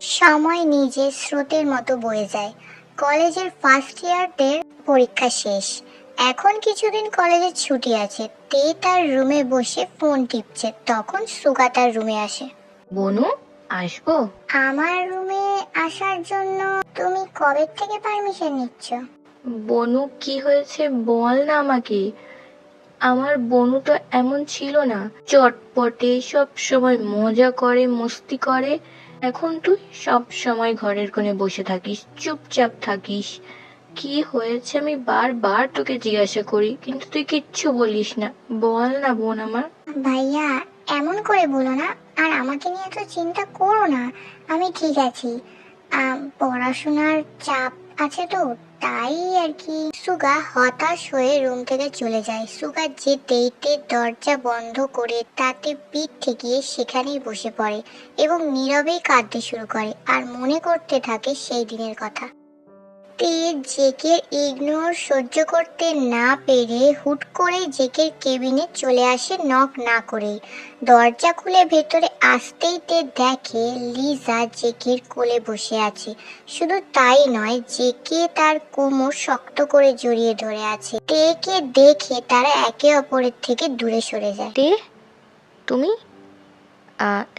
সময় নিজে স্রোতের মতো বয়ে যায়। কলেজের ফার্স্ট ইয়ারদের পরীক্ষা শেষ। এখন কিছুদিন কলেজের ছুটি আছে। তে তার রুমে বসে ফোন টিপছে। তখন সুগা তার রুমে আসে। বনু আসব? আমার রুমে আসার জন্য তুমি কবে থেকে পারমিশন নিচ্ছ? বনু কি হয়েছে বল না আমাকে। আমার বনু তো এমন ছিল না। চটপটে সব সময় মজা করে মস্তি করে। এখন তুই সব সময় ঘরের কোণে বসে থাকিস, চুপচাপ থাকিস। কি হয়েছে আমি বারবার তোকে জিজ্ঞাসা করি, কিন্তু তুই কিচ্ছু বলিস না। বল না, বোন আমার। ভাইয়া, এমন করে বলো না, আর আমাকে নিয়ে তো চিন্তা করো না। আমি ঠিক আছি। পড়াশোনার চাপ আছে তো, তাই আর কি। সুগা হতাশ হয়ে রুম থেকে চলে যায়। সুগা যে তে দরজা বন্ধ করে তাতে পিঠ ঠেকিয়ে সেখানেই বসে পড়ে এবং নীরবেই কাঁদতে শুরু করে। আর মনে করতে থাকে সেই দিনের কথা। তে জেকের ইগনোর সহ্য করতে না পেরে হুট করে জেকের কেবিনে চলে আসে নক না করেই। দরজা খুলে ভেতরে আসতেই তে দেখে লিজা জেকের কোলে বসে আছে। শুধু তাই নয় জেকে তার কোমর শক্ত করে জড়িয়ে ধরে আছে। তেকে দেখে তারা একে অপরের থেকে দূরে সরে যায়। তে তুমি?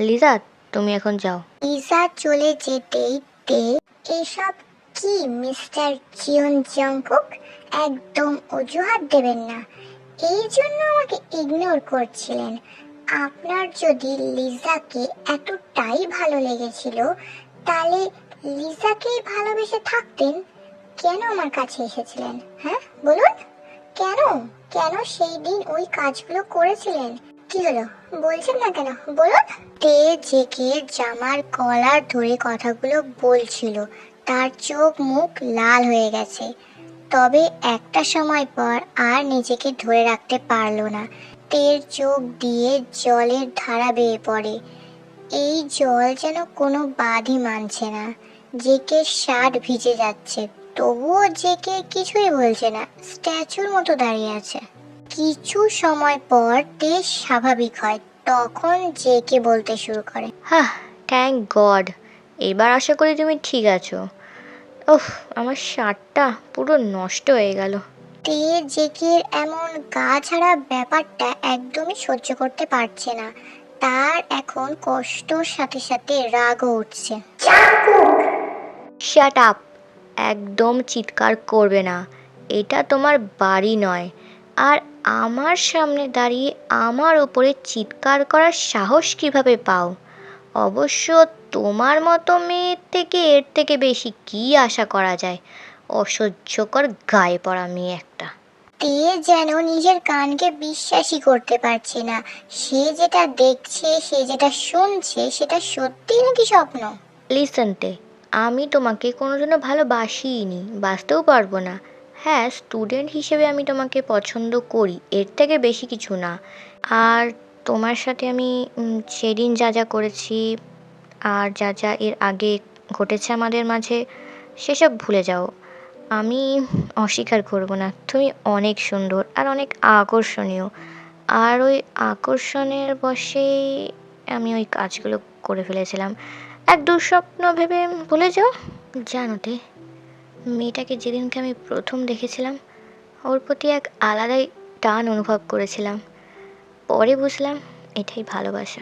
লিজা তুমি এখন যাও। লিজা চলে যেতেই তে এসব কি, মিস্টার জিয়ন জংকুক একদম অজুহাত দেবেন না। এই জন্য আমাকে ইগনোর করছিলেন। আপনার যদি লিজাকে এতটাই ভালো লেগেছিল, তাহলে লিজাকেই ভালোবেসে থাকতেন? কেন আমার কাছে এসেছিলেন? হ্যাঁ বলুন। কেন? কেন সেই দিন ওই কাজগুলো করেছিলেন? কি হলো? বলছেন না কেন? বলুন। তে জেকে জামার কলার ধরে কথাগুলো বলছিল। তার চোখ মুখ লাল হয়ে গেছে। তবে একটা সময় পর আর নিজেকে ধরে রাখতে পারল না। তের চোখ দিয়ে জলের ধারা বেয়ে পড়ে। এই জল যেন কোনো বাঁধই মানছে না। জেকে শার্ট ভিজে যাচ্ছে। তবুও জেকে কিছুই বলছে না। স্ট্যাচুর মতো দাঁড়িয়ে আছে। কিছু সময় পর তে স্বাভাবিক হয়। তখন জেকে বলতে শুরু করে হ্যাঁ থ্যাংক গড এবার আশা করি তুমি ঠিক আছো। ওহ আমার শার্টটা পুরো নষ্ট হয়ে গেল। তে জেকের এমন গা ছাড়া ব্যাপারটা একদমই সহ্য করতে পারছে না। তার এখন কষ্টর সাথে সাথে রাগও উঠছে। শাট আপ একদম চিৎকার করবে না। এটা তোমার বাড়ি নয়। আর আমার সামনে দাঁড়িয়ে আমার ওপরে চিৎকার করার সাহস কীভাবে পাও? অবশ্য তোমার মতো মেয়ের থেকে এর থেকে বেশি কি আশা করা যায়? অসহ্যকর গায়ে পড়া মেয়ে একটা। তে যেন নিজের কানকে বিশ্বাসই করতে পারছে না। সে যেটা দেখছে সে যেটা শুনছে সেটা সত্যি নাকি স্বপ্ন? লিসেন্টে আমি তোমাকে কোনো জন্য ভালোবাসিই নি বাঁচতেও পারব না। হ্যাঁ স্টুডেন্ট হিসেবে আমি তোমাকে পছন্দ করি এর থেকে বেশি কিছু না। আর তোমার সাথে আমি সেদিন যা যা করেছি আর যা যা এর আগে ঘটেছে আমাদের মাঝে, সেসব ভুলে যাও। আমি অস্বীকার করব না। তুমি অনেক সুন্দর আর অনেক আকর্ষণীয়। আর ওই আকর্ষণের বশেই আমি ওই কাজগুলো করে ফেলেছিলাম। এক দুঃস্বপ্ন ভেবে ভুলে যাও। জানো তে, মেয়েটাকে যেদিনকে আমি প্রথম দেখেছিলাম, ওর প্রতি এক আলাদাই টান অনুভব করেছিলাম। পরে বুঝলাম এটাই ভালোবাসা।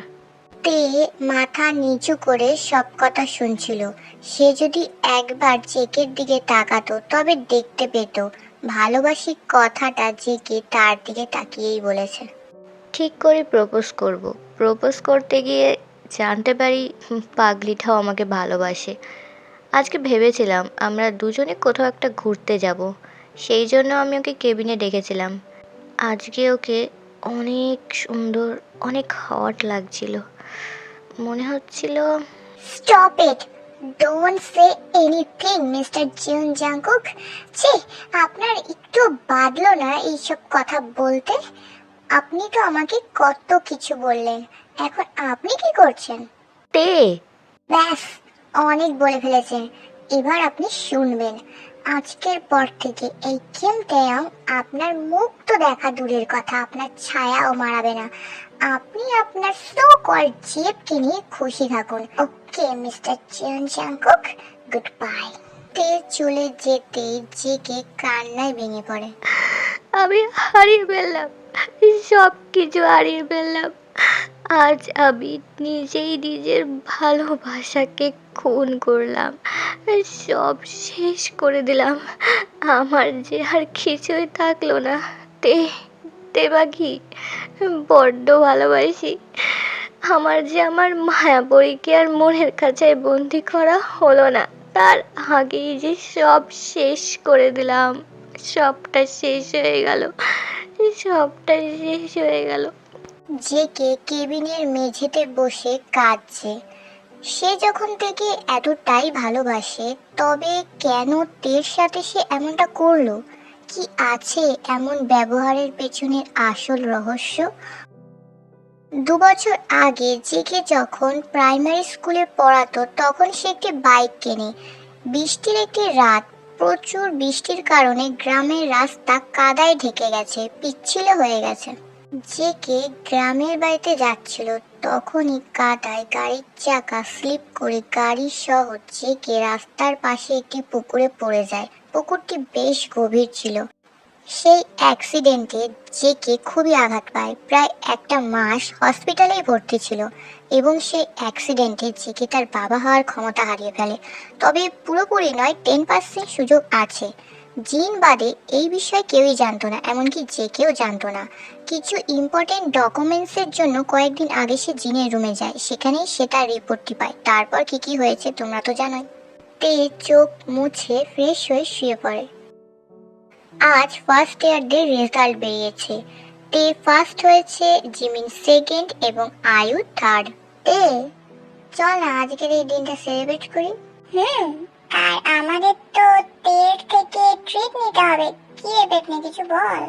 তে মাথা নিচু করে সব কথা শুনছিল। সে যদি একবার জেকের দিকে তাকাতো তবে দেখতে পেত। ভালোবাসি কথাটা জেকে তার দিকে তাকিয়েই বলেছে। ঠিক করে প্রপোজ করব। প্রপোজ করতে গিয়ে জানতে পারি পাগলিটাও আমাকে ভালোবাসে। আজকে ভেবেছিলাম আমরা দুজনে কোথাও একটা ঘুরতে যাব। সেই জন্য আমি ওকে কেবিনে ডেকেছিলাম। আজকে ওকে অনেক সুন্দর অনেক হট লাগছিল। মনে হচ্ছিল stop it don't say anything mister Jeon Jungkook ছি আপনার একটু বাদলো না এইসব কথা বলতে। আপনি তো আমাকে কত কিছু বললেন। এখন আপনি কি করছেন? তে। ব্যাস অনেক বলে ফেলেছেন। এবার আপনি শুনবেন। আজকের পর থেকে এই কিম আপনার মুখ তো দেখা দূরের কথা, আপনার ছায়াও মারাবে না। আপনি আপনার সো কল জেবকে নিয়ে খুশি থাকুন। Okay, mister Jeon Jungkook good bye তে চলে যেতে জেকে কান্নায় ভেঙে পড়ে। আমি হারিয়ে ফেললাম সব কিছু হারিয়ে ফেললাম। আজ আমি নিজেই নিজের ভালোবাসাকে খুন করলাম। সব শেষ করে দিলাম। আমার যে আর কিছুই থাকল না। তে তে বাকি বড্ড ভালোবাসি। আমার যে আমার মায়াবরীকে আর মনের কাছে বন্দি করা হলো না, তার আগেই যে সব শেষ করে দিলাম। সবটা শেষ হয়ে গেল। সবটা শেষ হয়ে গেল। যে কে কেবিনের মেঝেতে বসে কাঁদছে। সে যখন থেকে এতটাই ভালোবাসে, তবে কেন তের সাথে সে এমনটা করল? কি আছে এমন ব্যবহারের পেছনের আসল রহস্য? দু বছর আগে জেকে যখন প্রাইমারি স্কুলে পড়াতো, তখন সে একটি বাইক কেনে। বৃষ্টির একটি রাত, প্রচুর বৃষ্টির কারণে গ্রামের রাস্তা কাদায় ঢেকে গেছে, পিচ্ছিল হয়ে গেছে। জেকে গ্রামের বাড়িতে যাচ্ছিল, তখনই কাদায় গাড়ির চাকা স্লিপ করে গাড়ি সহ জেকে রাস্তার পাশে একটি পুকুরে পড়ে যায়। পুকুরটি বেশ গভীর ছিল। সেই অ্যাক্সিডেন্টে জেকে খুবই আঘাত পায়। প্রায় একটা মাস হসপিটালেই ভর্তি ছিল এবং সেই অ্যাক্সিডেন্টে জেকে তার বাবা হওয়ার ক্ষমতা হারিয়ে ফেলে। তবে পুরোপুরি নয় টেন পার্সেন্ট সুযোগ আছে। জিন বাদে এই বিষয়ে কেউই জানতো না, এমনকি যে কেউ জানতো না। কিছু ইম্পর্টেন্ট ডকুমেন্টসের জন্য কয়েকদিন আগে সে জিনের রুমে যায়, সেখানেই সে তার রিপোর্টটি পায়। তারপর কি কি হয়েছে তোমরা তো জানোই। তে চোখ মুছে ফ্রেশ হয়ে শুয়ে পড়ে। আজ ফার্স্ট ইয়ারদের রেজাল্ট বেরিয়েছে। তে ফার্স্ট হয়েছে জিমিন সেকেন্ড এবং আয়ু থার্ড তে, চল না, আজকের এই দিনটা সেলিব্রেট করি। হুম। আর আমাদের তো তের থেকে ট্রিট নিতে হবে। কি ব্যাপার কিছু বল?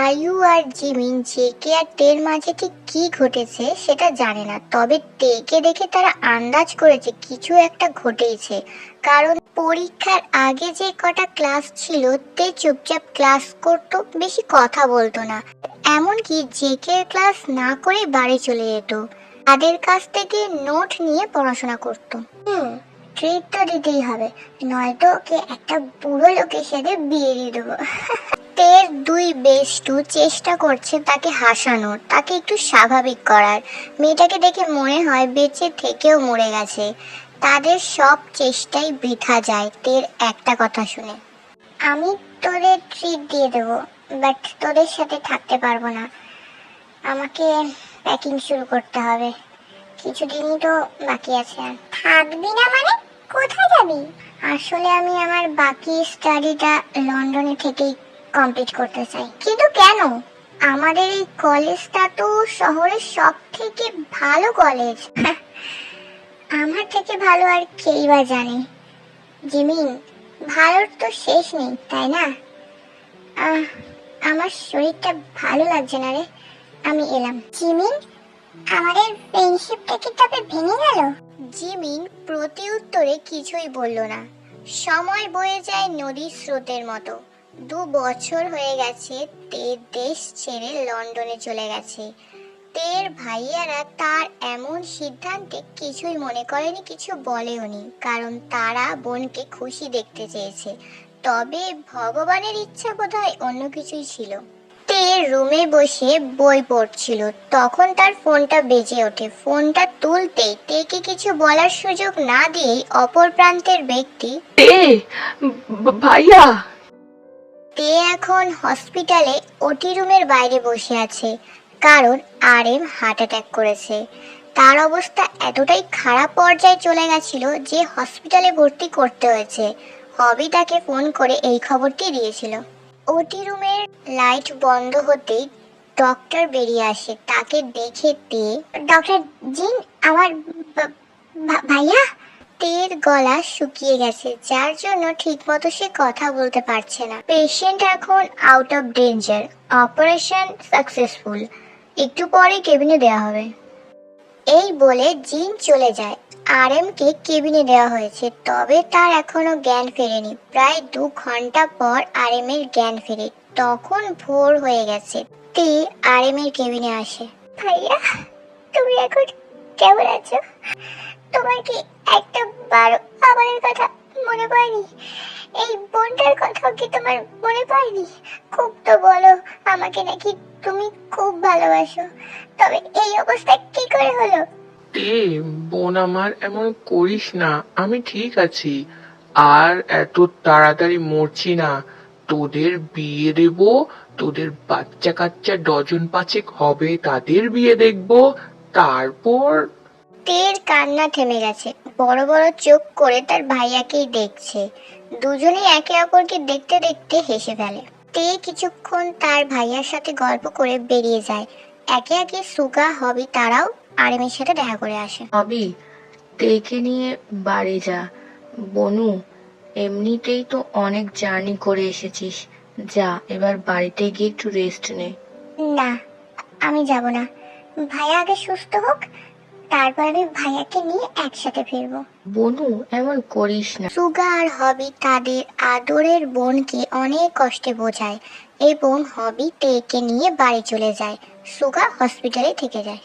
আয়ু আর জিমিন জেকে আর টের মাঝে ঠিক কি ঘটেছে সেটা জানে না। তবে টেকে দেখে তারা আন্দাজ করেছে কিছু একটা ঘটেছে কারণ পরীক্ষার আগে যে কটা ক্লাস ছিল তে চুপচাপ ক্লাস করতো বেশি কথা বলতো না। এমনকি জেকে ক্লাস না করে বাড়ি চলে যেত। তাদের কাছ থেকে নোট নিয়ে পড়াশোনা করতো। হুম। ট্রিট তো দিতেই হবে। নয়তো ওকে একটা বুড়ো লোকের সাথে বিয়ে দিয়ে দেবো। তের দুই বেষ্টু চেষ্টা করছে তাকে হাসানোর, তাকে একটু স্বাভাবিক করার। মেয়েটাকে দেখে মনে হয় বেঁচে থেকেও মরে গেছে। তাদের সব চেষ্টাই বৃথা যায়, তের একটা কথা শুনে। আমি তোদের ট্রিট দিয়ে দেবো বাট তোদের সাথে থাকতে পারব না। আমাকে প্যাকিং শুরু করতে হবে। কিছুদিনই তো বাকি আছে আর। থাকবি না মানে? কোথায় যাবি? আসলে আমি আমার বাকি স্টাডিটা লন্ডনে থেকেই কমপ্লিট করতে চাই। কিন্তু কেন? আমাদের এই কলেজটা তো শহরের সব থেকে ভালো কলেজ। আমার থেকে ভালো আর কেই বা জানে? জিমিন ভালোর তো শেষ নেই, তাই না? আমার শরীরটা ভালো লাগছে না রে। আমি এলাম। জিমিন আমাদের ফ্রেন্ডশিপটা কি তবে ভেঙে গেল? জিমিন প্রতি উত্তরে কিছুই বলল না। সময় বয়ে যায় নদীর স্রোতের মতো। দু বছর হয়ে গেছে, তের দেশ ছেড়ে লন্ডনে চলে গেছে। তের ভাইয়ারা তার এমন সিদ্ধান্তে কিছুই মনে করেনি, কিছু বলেওনি কারণ তারা বোনকে খুশি দেখতে চেয়েছে। তবে ভগবানের ইচ্ছা বোধহয় অন্য কিছুই ছিল। তে রুমে বসে বই পড়ছিল। তখন তার ফোনটা বেজে ওঠে। ফোনটা তুলতেই তেকে কিছু বলার সুযোগ না দিয়েই অপর প্রান্তের ব্যক্তি এ ভাইয়া! তে এখন হসপিটালে ওটি রুমের বাইরে বসে আছে। কারণ আর এম হার্ট অ্যাটাক করেছে। তার অবস্থা এতটাই খারাপ পর্যায়ে চলে গেছিল যে হসপিটালে ভর্তি করতে হয়েছে। হবি তাকে ফোন করে এই খবরটি দিয়েছিল। ওটি রুমের লাইট বন্ধ হতেই ডক্টর বেরিয়ে আসে। তাকে দেখে তে ডক্টর জিন, আমার ভাইয়া? তের গলা শুকিয়ে গেছে, যার জন্য ঠিকমতো সে কথা বলতে পারছে না। পেশেন্ট এখন out of danger operation successful একটু পরে কেবিনে দেওয়া হবে। এই বলে জিন চলে যায়। আর কে কেবিনে দেওয়া হয়েছে, তবে তার এখনও জ্ঞান ফেরেনি। প্রায় দু ঘণ্টা পর আর এর জ্ঞান ফেরে। তখন ভোর হয়ে গেছে। তে আর এর কেবিনে আসে। ভাইয়া, তুমি এখন কেমন আছো? তোমার কি একটা বারো আমাদের কথা মনে পড়েনি? এই বোনটার কথা কি তোমার মনে পড়েনি? খুব তো বলো, আমাকে নাকি তুমি খুব ভালোবাসো। তবে এই অবস্থা কি করে হলো? এ বোন আমার এমন করিস না। আমি ঠিক আছি। আর এত তাড়াতাড়ি মরছি না। তোদের বিয়ে দেব তোদের বাচ্চা কাচ্চা ডজন পাঁচেক হবে তাদের বিয়ে দেখব তারপর তের কান্না থেমে গেছে। বড় বড় চোখ করে তার ভাইয়াকেই দেখছে। দুজনেই একে অপরকে দেখতে দেখতে হেসে ফেলে। তে কিছুক্ষণ তার ভাইয়ার সাথে গল্প করে বেরিয়ে যায়। একে একে সুগা হবি তারাও আরেমের সাথে দেখা করে আসে। হবি তেকে নিয়ে বাড়ি যা। বনু এমনিতেই তো অনেক জার্নি করে এসেছিস। যা এবার বাড়িতে গিয়ে একটু রেস্ট নে। না আমি যাব না। ভাইয়া আগে সুস্থ হোক তারপর আমি ভাইয়াকে নিয়ে একসাথে ফিরবো। বনু এমন করিস না। সুগা আর হবি তাদের আদরের বোনকে অনেক কষ্টে বোঝায়। এবং হবি তেকে নিয়ে বাড়ি চলে যায়। সুগা হসপিটালে থেকে যায়।